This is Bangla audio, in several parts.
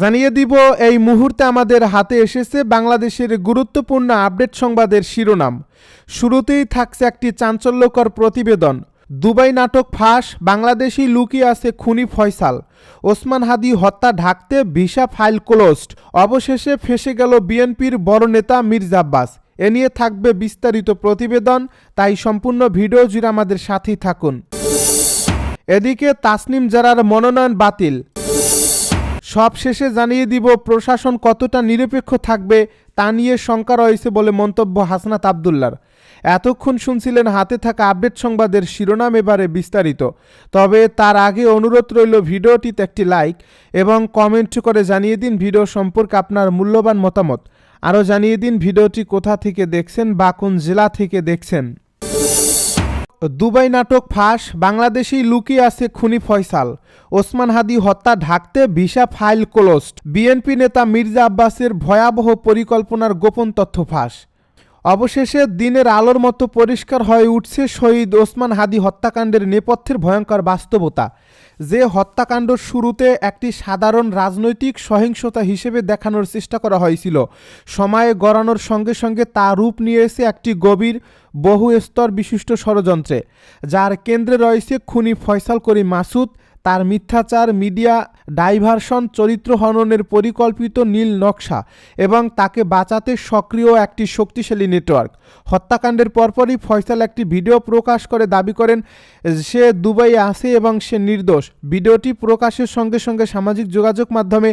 জানিয়ে দিব, এই মুহূর্তে আমাদের হাতে এসেছে বাংলাদেশের গুরুত্বপূর্ণ আপডেট সংবাদের শিরোনাম। শুরুতেই থাকছে একটি চাঞ্চল্যকর প্রতিবেদন। দুবাই নাটক ফাঁস, বাংলাদেশি লুকিয়ে আছে খুনি ফয়সাল। ওসমান হাদি হত্যা ঢাকতে ভিসা ফাইল ক্লোজড। অবশেষে ফেসে গেল বিএনপির বড় নেতা মির্জা আব্বাস। এ নিয়ে থাকবে বিস্তারিত প্রতিবেদন, তাই সম্পূর্ণ ভিডিও জুড়ে আমাদের সাথেই থাকুন। এদিকে তাসনিম জারার মনোনয়ন বাতিল। সব শেষে জানিয়ে দিব, প্রশাসন কতটা নিরপেক্ষ থাকবে তা নিয়ে শঙ্কা রয়েছে বলে মন্তব্য হাসনাত আবদুল্লার। এতক্ষণ শুনছিলেন হাতে থাকা আপডেট সংবাদের শিরোনাম এবারে বিস্তারিত। তবে তার আগে অনুরোধ রইল ভিডিওটিতে একটি লাইক এবং কমেন্ট করে জানিয়ে দিন ভিডিও সম্পর্কে আপনার মূল্যবান মতামত। আরও জানিয়ে দিন ভিডিওটি কোথা থেকে দেখছেন বা কোন জেলা থেকে দেখছেন। দুবাই নাটক ফাঁস, বাংলাদেশি লুকিয়ে আছে খুনি ফয়সাল। ওসমান হাদি হত্যা ঢাকতে ভিসা ফাইল ক্লোজড। বিএনপি নেতা মির্জা আব্বাসের ভয়াবহ পরিকল্পনার গোপন তথ্য ফাঁস। অবশেষে দিনের আলোর মতো পরিষ্কার হয়ে উঠছে শহীদ ওসমান হাদি হত্যাকাণ্ডের নেপথ্যের ভয়ঙ্কর বাস্তবতা। যে হত্যাকাণ্ড শুরুতে একটি সাধারণ রাজনৈতিক সহিংসতা হিসেবে দেখানোর চেষ্টা করা হয়েছিল, সময়ে গড়ানোর সঙ্গে সঙ্গে তা রূপ নিয়েছে একটি গভীর বহু স্তর বিশিষ্ট ষড়যন্ত্রে, যার কেন্দ্রে রয়েছে খুনি ফয়সাল করি মাসুদ তার মিথ্যাচার, মিডিয়া ডাইভারশন, চরিত্র হননের পরিকল্পিত নীল নকশা এবং তাকে বাঁচাতে সক্রিয় একটি শক্তিশালী নেটওয়ার্ক। হত্যাকাণ্ডের পরপরই ফয়সাল একটি ভিডিও প্রকাশ করে দাবি করেন, সে দুবাই আছে এবং সে নির্দোষ। ভিডিওটি প্রকাশের সঙ্গে সঙ্গে সামাজিক যোগাযোগ মাধ্যমে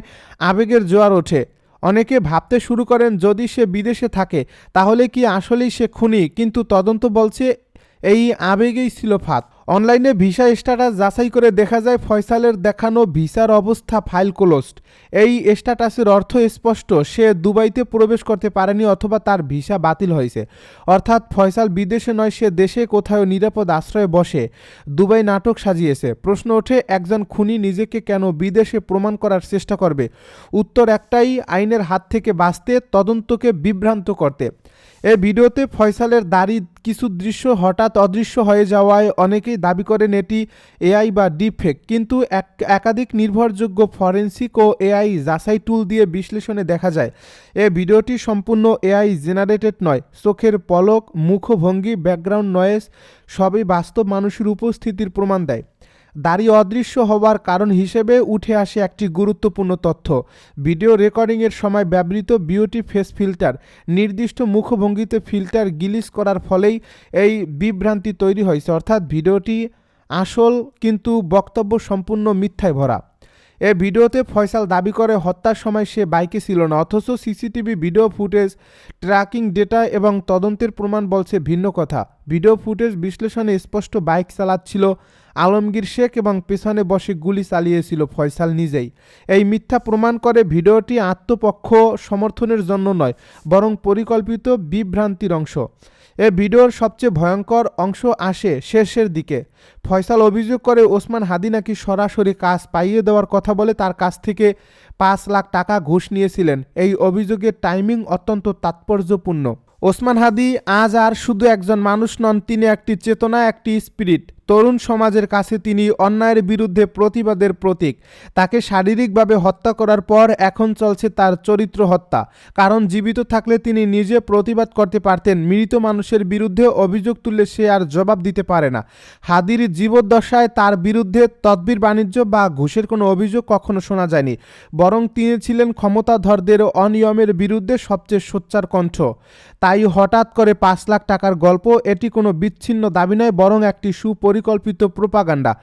আবেগের জোয়ার ওঠে। অনেকে ভাবতে শুরু করেন, যদি সে বিদেশে থাকে, তাহলে কি আসলেই সে খুনি? কিন্তু তদন্ত বলছে, এই আবেগেই ছিল ফাঁদ। অনলাইনে ভিসা স্ট্যাটাস যাচাই করে দেখা যায় ফয়সালের দেখানো ভিসার অবস্থা ফাইল ক্লোজড এই স্ট্যাটাসের অর্থ স্পষ্ট, সে দুবাইতে প্রবেশ করতে পারেনি অথবা তার ভিসা বাতিল হয়েছে। অর্থাৎ ফয়সাল বিদেশে নয়, সে দেশে কোথাও নিরাপদ আশ্রয়ে বসে, দুবাই নাটক সাজিয়েছে। প্রশ্ন ওঠে, একজন খুনি নিজেকে কেন বিদেশে প্রমাণ করার চেষ্টা করবে? উত্তর একটাই, আইনের হাত থেকে বাঁচতে, তদন্তকে বিভ্রান্ত করতে। এ ভিডিওতে ফয়সালের দাড়ি কিছু দৃশ্য হঠাৎ অদৃশ্য হয়ে যাওয়ায় অনেকেই দাবি করেন এটি এআই বা ডিপফেক। কিন্তু এক, একাধিক নির্ভরযোগ্য ফরেন্সিক ও এআই যাচাই টুল দিয়ে বিশ্লেষণে দেখা যায়, এ ভিডিওটি সম্পূর্ণ এআই জেনারেটেড নয়। চোখের পলক, মুখভঙ্গি, ব্যাকগ্রাউন্ড নয়েজ সবই বাস্তব মানুষের উপস্থিতির প্রমাণ দেয়। দাড়ি অদৃশ্য হওয়ার কারণ হিসেবে উঠে আসে একটি গুরুত্বপূর্ণ তথ্য। ভিডিও রেকর্ডিংয়ের সময় ব্যবহৃত বিউটি ফেস ফিল্টার, নির্দিষ্ট মুখভঙ্গিতে ফিল্টার গিলিস করার ফলেই এই বিভ্রান্তি তৈরি হয়েছে। অর্থাৎ ভিডিওটি আসল কিন্তু বক্তব্য সম্পূর্ণ মিথ্যায় ভরা। এ ভিডিওতে ফয়সাল দাবি করে, হত্যার সময় সে বাইকে ছিল না, অথচ CCTV video footage, tracking data এবং তদন্তের প্রমাণ বলছে ভিন্ন কথা। ভিডিও ফুটেজ বিশ্লেষণে স্পষ্ট বাইক চালাচ্ছিল আলমগীর শেখ এবং পেছনে বসে গুলি চালিয়েছিল ফয়সাল নিজেই। এই মিথ্যা প্রমাণ করে ভিডিওটি আত্মপক্ষ সমর্থনের জন্য নয়, বরং পরিকল্পিত বিভ্রান্তির অংশ। এ ভিডিওর সবচেয়ে ভয়ঙ্কর অংশ আসে শেষের দিকে। ফয়সাল অভিযোগ করে ওসমান হাদি নাকি সরাসরি কাজ পাইয়ে দেওয়ার কথা বলে তার কাছ থেকে পাঁচ লাখ টাকা ঘুষ নিয়েছিলেন। এই অভিযোগের টাইমিং অত্যন্ত তাৎপর্যপূর্ণ। ওসমান হাদি আজ আর শুধু একজন মানুষ নন, তিনি একটি চেতনা, একটি স্পিরিট। তরুণ সমাজের কাছে তিনি অন্যায়ের বিরুদ্ধে প্রতিবাদের প্রতীক। তাকে শারীরিকভাবে হত্যা করার পর এখন চলছে তার চরিত্র হত্যা। কারণ জীবিত থাকলে তিনি নিজে প্রতিবাদ করতে পারতেন, মৃত মানুষের বিরুদ্ধে অভিযোগ তুললে সে আর জবাব দিতে পারে না। হাদির জীবদ্দশায় তার বিরুদ্ধে তদবির, বাণিজ্য বা ঘুষের কোনো অভিযোগ কখনো শোনা যায়নি। বরং তিনি ছিলেন ক্ষমতাধরদের অনিয়মের বিরুদ্ধে সবচেয়ে সোচ্চার কণ্ঠ। তাই হঠাৎ করে পাঁচ লাখ টাকার গল্প, এটি কোনো বিচ্ছিন্ন দাবি নয়, বরং একটি সুপরিকল্পিত প্রোপাগান্ডা।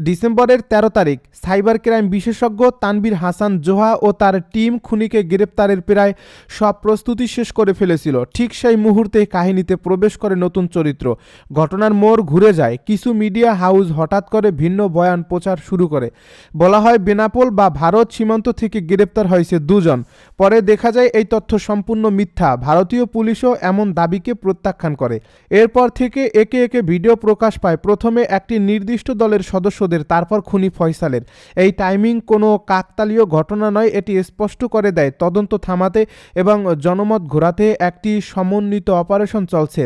ডিসেম্বরের ১৩ তারিখ, সাইবার ক্রাইম বিশেষজ্ঞ তানবির হাসান জোহা ও তার টিম খুনিকে গ্রেপ্তারের প্রায় সব প্রস্তুতি শেষ করে ফেলেছিল। ঠিক সেই মুহূর্তে কাহিনীতে প্রবেশ করে নতুন চরিত্র। ঘটনার মোড় ঘুরে যায়। কিছু মিডিয়া হাউস হঠাৎ করে ভিন্ন বয়ান প্রচার শুরু করে। বলা হয়, বেনাপোল বা ভারত সীমান্ত থেকে গ্রেপ্তার হয়েছে দুজন। পরে দেখা যায়, এই তথ্য সম্পূর্ণ মিথ্যা। ভারতীয় পুলিশও এমন দাবিকে প্রত্যাখ্যান করে। এরপর থেকে একে একে ভিডিও প্রকাশ পায়। প্রথমে প্রথমে একটি নির্দিষ্ট দলের সদস্যদের, তারপর খুনি ফয়সালের। এই টাইমিং কোনো কাকতালীয় ঘটনা নয়, এটি স্পষ্ট করে দেয় তদন্ত থামাতে এবং জনমত ঘোরাতে একটি সমন্বিত অপারেশন চলছে।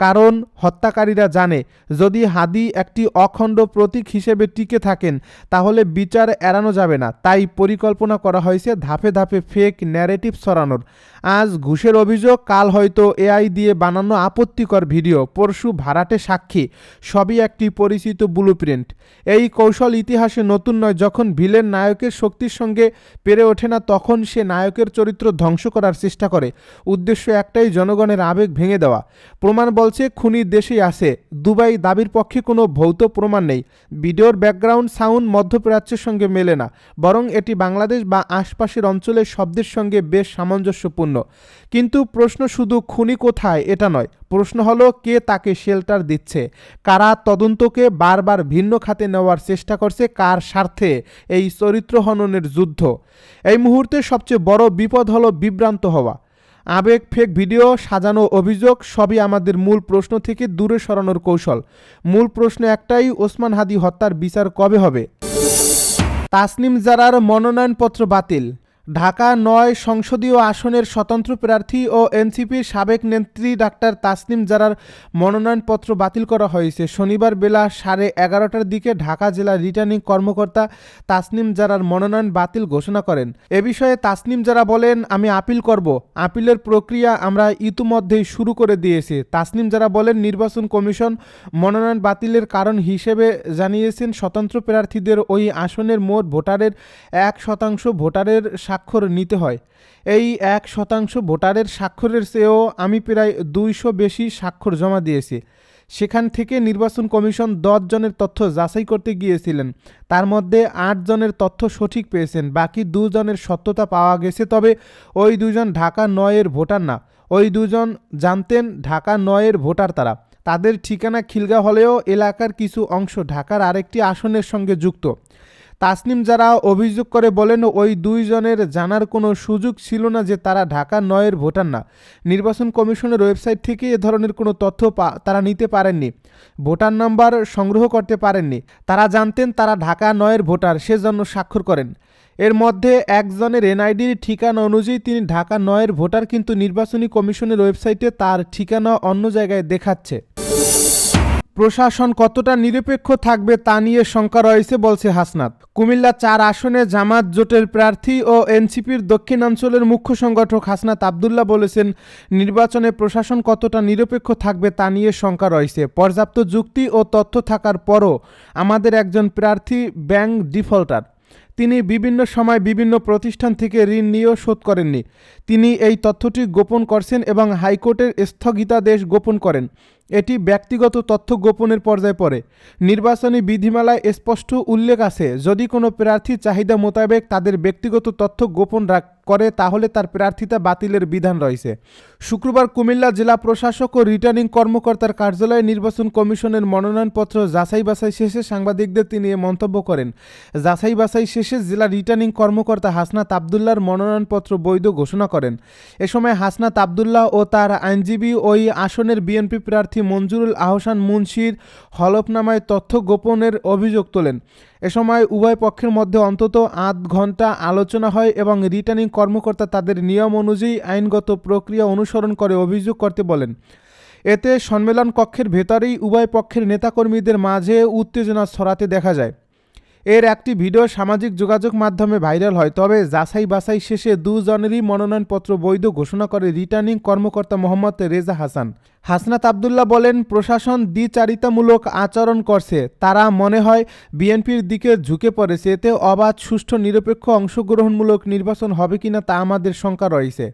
কারণ হত্যাকারীরা জানে, যদি হাদি একটি অখণ্ড প্রতীক হিসেবে টিকে থাকেন, তাহলে বিচার এড়ানো যাবে না। তাই পরিকল্পনা করা হয়েছে ধাপে ধাপে ফেক ন্যারেটিভ সরানোর আজ ঘুষের অভিযোগ, কাল হয়তো এআই দিয়ে বানানো আপত্তিকর ভিডিও। পরশু ভাড়াটে সাক্ষী, সবই একটি পরিচিত ব্লুপ্রিন্ট। এই কৌশল ইতিহাসে নতুন নয়, যখন ভিলেন নায়কের শক্তির সঙ্গে পেরে ওঠে না, তখন সে নায়কের চরিত্র ধ্বংস করার চেষ্টা করে। উদ্দেশ্য একটাই, জনগণের আবেগ ভেঙে দেওয়া। প্রমাণ বলছে, খুনি দেশেই আছে। দুবাই দাবির পক্ষে কোনো ভৌত প্রমাণ নেই। ভিডিওর ব্যাকগ্রাউন্ড, সাউন্ড মধ্যপ্রাচ্যের সঙ্গে মেলে না। বরং এটি বাংলাদেশ বা আশপাশের অঞ্চলের শব্দের সঙ্গে বেশ সামঞ্জস্যপূর্ণ। কিন্তু প্রশ্ন শুধু খুনি কোথায় এটা নয়, প্রশ্ন হলো কে তাকে শেল্টার দিচ্ছে? কারা তদন্তকে বারবার ভিন্ন খাতে নেওয়ার চেষ্টা করছে? কার স্বার্থে এই চরিত্র হননের যুদ্ধ? এই মুহূর্তে সবচেয়ে বড় বিপদ হলো বিভ্রান্ত হওয়া। আবেগ, ফেক ভিডিও, সাজানো অভিযোগ সবই আমাদের মূল প্রশ্ন থেকে দূরে সরানোর কৌশল। মূল প্রশ্ন একটাই, ওসমান হাদি হত্যার বিচার কবে হবে? তাসনিম জারার মনোনয়নপত্র বাতিল। ঢাকা নয় সংসদীয় আসনের স্বতন্ত্র প্রার্থী ও এনসিপির সাবেক নেত্রী ডাক্তার তাসনিম জারার মনোনয়নপত্র বাতিল করা হয়েছে। শনিবার বেলা সাড়ে এগারোটার দিকে ঢাকা জেলা রিটার্নিং কর্মকর্তা তাসনিম জারার মনোনয়ন বাতিল ঘোষণা করেন। এ বিষয়ে তাসনিম জারা বলেন, আমি আপিল করব। আপিলের প্রক্রিয়া আমরা ইতিমধ্যেই শুরু করে দিয়েছি। তাসনিম জারা বলেন, নির্বাচন কমিশন মনোনয়ন বাতিলের কারণ হিসেবে জানিয়েছেন, স্বতন্ত্র প্রার্থীদের ওই আসনের মোট ভোটারের এক শতাংশ ভোটারের স্বাক্ষর নিতে হয়। এই এক শতাংশ ভোটারের স্বাক্ষরের চেয়েও আমি প্রায় দুইশো বেশি স্বাক্ষর জমা দিয়েছি। সেখান থেকে নির্বাচন কমিশন দশ জনের তথ্য যাচাই করতে গিয়েছিলেন। তার মধ্যে আট জনের তথ্য সঠিক পেয়েছেন, বাকি দুজনের সত্যতা পাওয়া গেছে। তবে ওই দুজন ঢাকা নয়ের ভোটার না। ওই দুজন জানতেন ঢাকা নয়ের ভোটার তারা। তাদের ঠিকানা খিলগা হলেও এলাকার কিছু অংশ ঢাকার আরেকটি আসনের সঙ্গে যুক্ত। তাসনিম যারা অভিযোগ করে বলেন, ওই দুইজনের জানার কোনো সুযোগ ছিল না যে তারা ঢাকা নয়ের ভোটার না। নির্বাচন কমিশনের ওয়েবসাইট থেকে এ ধরনের কোনো তথ্য তারা নিতে পারেননি। ভোটার নাম্বার সংগ্রহ করতে পারেননি। তারা জানতেন তারা ঢাকা নয়ের ভোটার, সেজন্য স্বাক্ষর করেন। এর মধ্যে একজনের এনআইডির ঠিকানা অনুযায়ী তিনি ঢাকা নয়ের ভোটার, কিন্তু নির্বাচনী কমিশনের ওয়েবসাইটে তার ঠিকানা অন্য জায়গায় দেখাচ্ছে। প্রশাসন কতটা নিরপেক্ষ থাকবে তা নিয়ে শঙ্কা রয়েছে, বলছে হাসনাত। কুমিল্লা চার আসনে জামাত জোটের প্রার্থী ও এনসিপির দক্ষিণাঞ্চলের মুখ্য সংগঠক হাসনাত আবদুল্লাহ বলেছেন, নির্বাচনে প্রশাসন কতটা নিরপেক্ষ থাকবে তা নিয়ে শঙ্কা রয়েছে। পর্যাপ্ত যুক্তি ও তথ্য থাকার পরও আমাদের একজন প্রার্থী ব্যাংক ডিফল্টার। তিনি বিভিন্ন সময় বিভিন্ন প্রতিষ্ঠান থেকে ঋণ নিয়েও শোধ করেননি। তিনি এই তথ্যটি গোপন করছেন এবং হাইকোর্টের স্থগিতাদেশ গোপন করেন। এটি ব্যক্তিগত তথ্য গোপনের পর্যায়ে পড়ে। নির্বাচনী বিধিমালায় স্পষ্ট উল্লেখ আছে, যদি কোনো প্রার্থী চাহিদা মোতাবেক তাদের ব্যক্তিগত তথ্য গোপন রাখ করে, তাহলে তার প্রার্থিতা বাতিলের বিধান রয়েছে। শুক্রবার কুমিল্লা জেলা প্রশাসক ও রিটার্নিং কর্মকর্তার কার্যালয়ে নির্বাচন কমিশনের মনোনয়নপত্র যাচাই বাছাই শেষে সাংবাদিকদের তিনি এ মন্তব্য করেন। যাচাই বাছাই শেষে জেলা রিটার্নিং কর্মকর্তা হাসনাত আবদুল্লার মনোনয়নপত্র বৈধ ঘোষণা করেন। এ সময় হাসনাত আবদুল্লাহ ও তার আইনজীবী ওই আসনের বিএনপি প্রার্থী মঞ্জুরুল আহসান মুন্সির হলফনামায় তথ্য গোপনের অভিযোগ তোলেন। এ সময় উভয় পক্ষের মধ্যে অন্তত আধ ঘণ্টা আলোচনা হয় এবং রিটার্নিং কর্মকর্তা তাদের নিয়ম অনুযায়ী আইনগত প্রক্রিয়া অনুসরণ করে অভিযোগ করতে বলেন। এতে সম্মেলন কক্ষের ভেতরেই উভয় পক্ষের নেতাকর্মীদের মাঝে উত্তেজনা ছড়াতে দেখা যায়। এর একটি ভিডিও সামাজিক যোগাযোগ মাধ্যমে ভাইরাল হয়। তবে যাচাই বাছাই শেষে দুজনেরই মনোনয়নপত্র বৈধ ঘোষণা করে রিটার্নিং কর্মকর্তা মোহাম্মদ রেজা হাসান। হাসনাত আবদুল্লাহ বলেন, প্রশাসন দ্বিচারিতামূলক আচরণ করছে। তারা মনে হয় বিএনপির দিকে ঝুঁকে পড়েছে। এতে অবাধ, সুষ্ঠু, নিরপেক্ষ অংশগ্রহণমূলক নির্বাচন হবে কিনা তা আমাদের শঙ্কা রয়েছে।